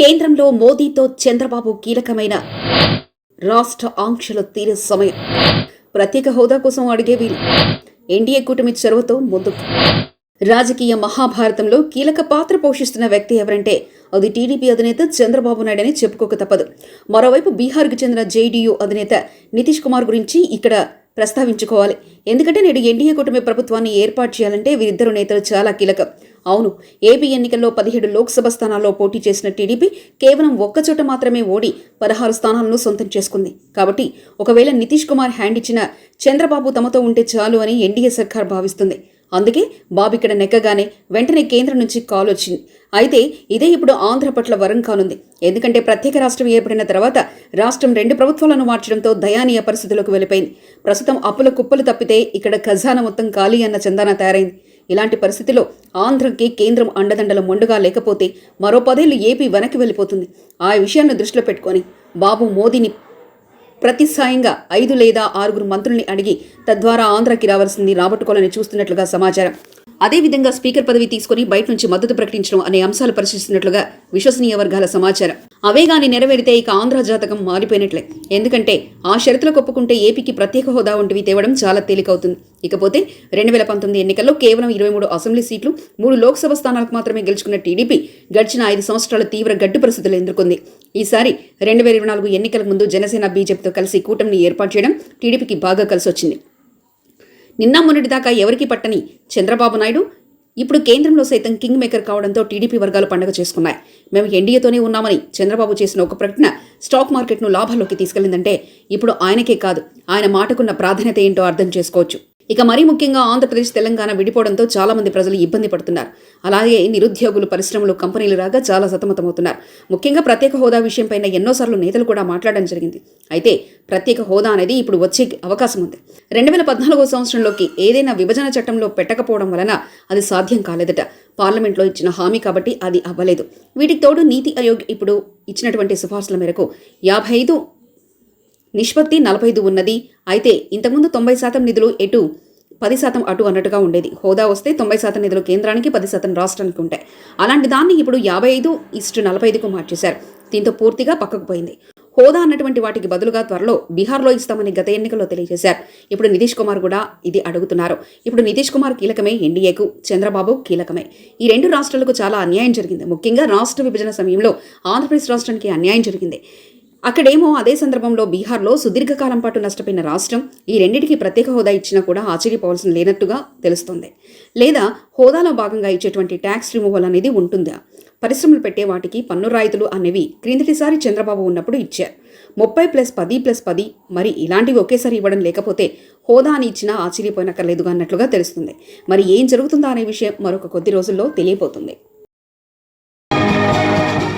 కేంద్రంలో మోదీతో చంద్రబాబు కీలకమైన రాష్ట్ర ఆంక్షలు తీరే సమయం. ప్రత్యేక హోదా కోసం అడిగే వీలు. ఎన్డీఏ కూటమి చొరవతో ముందుకు. రాజకీయ మహాభారతంలో కీలక పాత్ర పోషిస్తున్న వ్యక్తి ఎవరంటే అది టీడీపీ అధినేత చంద్రబాబు నాయుడని చెప్పుకోక తప్పదు. మరోవైపు బీహార్కు చెందిన జేడీయూ అధినేత నితీష్ కుమార్ గురించి ఇక్కడ ప్రస్తావించుకోవాలి. ఎందుకంటే నేడు ఎన్డీఏ కూటమి ప్రభుత్వాన్ని ఏర్పాటు చేయాలంటే వీరిద్దరు నేతలు చాలా కీలకం. అవును ఏపీ ఎన్నికల్లో పదిహేడు లోక్సభ స్థానాల్లో పోటీ చేసిన టీడీపీ కేవలం ఒక్కచోట మాత్రమే ఓడి పదహారు స్థానాలను సొంతం చేసుకుంది. కాబట్టి ఒకవేళ నితీష్ కుమార్ హ్యాండ్ ఇచ్చిన చంద్రబాబు తమతో ఉంటే చాలు అని ఎన్డీఏ సర్కార్ భావిస్తుంది. అందుకే బాబు ఇక్కడ నెక్కగానే వెంటనే కేంద్రం నుంచి కాల్ వచ్చింది. అయితే ఇదే ఇప్పుడు ఆంధ్ర పట్ల వరం కానుంది. ఎందుకంటే ప్రత్యేక రాష్ట్రం ఏర్పడిన తర్వాత రాష్ట్రం రెండు ప్రభుత్వాలను మార్చడంతో దయానీయ పరిస్థితులకు వెళ్ళిపోయింది. ప్రస్తుతం అప్పుల కుప్పలు తప్పితే ఇక్కడ ఖజానా మొత్తం ఖాళీ అన్న చందాన తయారైంది. ఇలాంటి పరిస్థితిలో ఆంధ్రకి కేంద్రం అండదండలు మొండుగా లేకపోతే మరో పదేళ్ళు ఏపీ వెనక్కి వెళ్ళిపోతుంది. ఆ విషయాన్ని దృష్టిలో పెట్టుకొని బాబు మోదీని ప్రతిసాయంగా ఐదు లేదా ఆరుగురు మంత్రుల్ని అడిగి తద్వారా ఆంధ్రకి రావాల్సింది రాబట్టుకోవాలని చూస్తున్నట్లుగా సమాచారం. అదేవిధంగా స్పీకర్ పదవి తీసుకుని బయట నుంచి మద్దతు ప్రకటించడం అనే అంశాలు పరిశీలిస్తున్నట్లుగా విశ్వసనీయ వర్గాల సమాచారం. అవే గాని నెరవేరితే ఇక ఆంధ్ర జాతకం మారిపోయినట్లే. ఎందుకంటే ఆ షరతులకు ఒప్పుకుంటే ఏపీకి ప్రత్యేక హోదా వంటివి తేవడం చాలా తేలికవుతుంది. ఇకపోతే రెండు వేల పంతొమ్మిది ఎన్నికల్లో కేవలం ఇరవై మూడు అసెంబ్లీ సీట్లు మూడు లోక్సభ స్థానాలకు మాత్రమే గెలుచుకున్న టీడీపీ గడిచిన ఐదు సంవత్సరాల తీవ్ర గడ్డు పరిస్థితులు ఎదుర్కొంది. ఈసారి రెండు వేల ఇరవై నాలుగు ఎన్నికల ముందు జనసేన బీజేపీతో కలిసి కూటమిని ఏర్పాటు చేయడం టీడీపీకి బాగా కలిసి వచ్చింది నిన్న మొన్నటిదాకా ఎవరికి పట్టని చంద్రబాబు నాయుడు ఇప్పుడు కేంద్రంలో సైతం కింగ్ మేకర్ కావడంతో టీడీపీ వర్గాలు పండగ చేసుకున్నాయి. మేము ఎన్డీఏతోనే ఉన్నామని చంద్రబాబు చేసిన ఒక ప్రకటన స్టాక్ మార్కెట్ను లాభాల్లోకి తీసుకెళ్ళిందంటే ఇప్పుడు ఆయనకే కాదు. ఆయన మాటకున్న ప్రాధాన్యత ఏంటో అర్థం చేసుకోవచ్చు. ఇక మరీ ముఖ్యంగా ఆంధ్రప్రదేశ్ తెలంగాణ విడిపోవడంతో చాలామంది ప్రజలు ఇబ్బంది పడుతున్నారు. అలాగే నిరుద్యోగులు పరిశ్రమలు కంపెనీలు రాగా చాలా సతమతమవుతున్నారు. ముఖ్యంగా ప్రత్యేక హోదా విషయంపైన ఎన్నోసార్లు నేతలు కూడా మాట్లాడడం జరిగింది. అయితే ప్రత్యేక హోదా అనేది ఇప్పుడు వచ్చే అవకాశం ఉంది. రెండు వేల పద్నాలుగో సంవత్సరంలోకి ఏదైనా విభజన చట్టంలో పెట్టకపోవడం వలన అది సాధ్యం కాలేదట. పార్లమెంట్లో ఇచ్చిన హామీ కాబట్టి అది అవ్వలేదు. వీటికి తోడు నీతి ఆయోగ్ ఇప్పుడు ఇచ్చినటువంటి సిఫార్సుల మేరకు యాభై ఐదు నిష్పత్తి నలభై ఐదు ఉన్నది. అయితే ఇంతకుముందు తొంభై శాతం నిధులు ఎటు పది శాతం అటు అన్నట్టుగా ఉండేది. హోదా వస్తే తొంభై శాతం నిధులు కేంద్రానికి పది శాతం రాష్ట్రానికి ఉంటాయి. అలాంటి దాన్ని ఇప్పుడు యాభై ఐదు ఇస్టు నలభై ఐదుకు మార్చేశారు. దీంతో పూర్తిగా పక్కకు పోయింది. హోదా అన్నటువంటి వాటికి బదులుగా త్వరలో బీహార్లో ఇస్తామని గత ఎన్నికల్లో తెలియజేశారు. ఇప్పుడు నితీష్ కుమార్ కూడా ఇది అడుగుతున్నారు. ఇప్పుడు నితీష్ కుమార్ కీలకమే ఎన్డీఏకు చంద్రబాబు కీలకమే. ఈ రెండు రాష్ట్రాలకు చాలా అన్యాయం జరిగింది. ముఖ్యంగా రాష్ట్ర విభజన సమయంలో ఆంధ్రప్రదేశ్ రాష్ట్రానికి అన్యాయం జరిగింది. అక్కడేమో అదే సందర్భంలో బీహార్లో సుదీర్ఘకాలం పాటు నష్టపోయిన రాష్ట్రం ఈ రెండింటికి ప్రత్యేక హోదా ఇచ్చినా కూడా ఆశ్చర్యపోవాల్సిన లేనట్టుగా తెలుస్తోంది. లేదా హోదాలో భాగంగా ఇచ్చేటువంటి ట్యాక్స్ రిమూవల్ అనేది ఉంటుందా? పరిశ్రమలు పెట్టే వాటికి పన్ను రాయితులు అనేవి క్రిందటిసారి చంద్రబాబు ఉన్నప్పుడు ఇచ్చారు. ముప్పై ప్లస్ పది ప్లస్ పది మరి ఇలాంటివి ఒకేసారి ఇవ్వడం లేకపోతే హోదా అని ఇచ్చినా ఆశ్చర్యపోయినక్కర్లేదుగా అన్నట్లుగా తెలుస్తుంది. మరి ఏం జరుగుతుందా అనే విషయం మరొక కొద్ది రోజుల్లో తెలియపోతుంది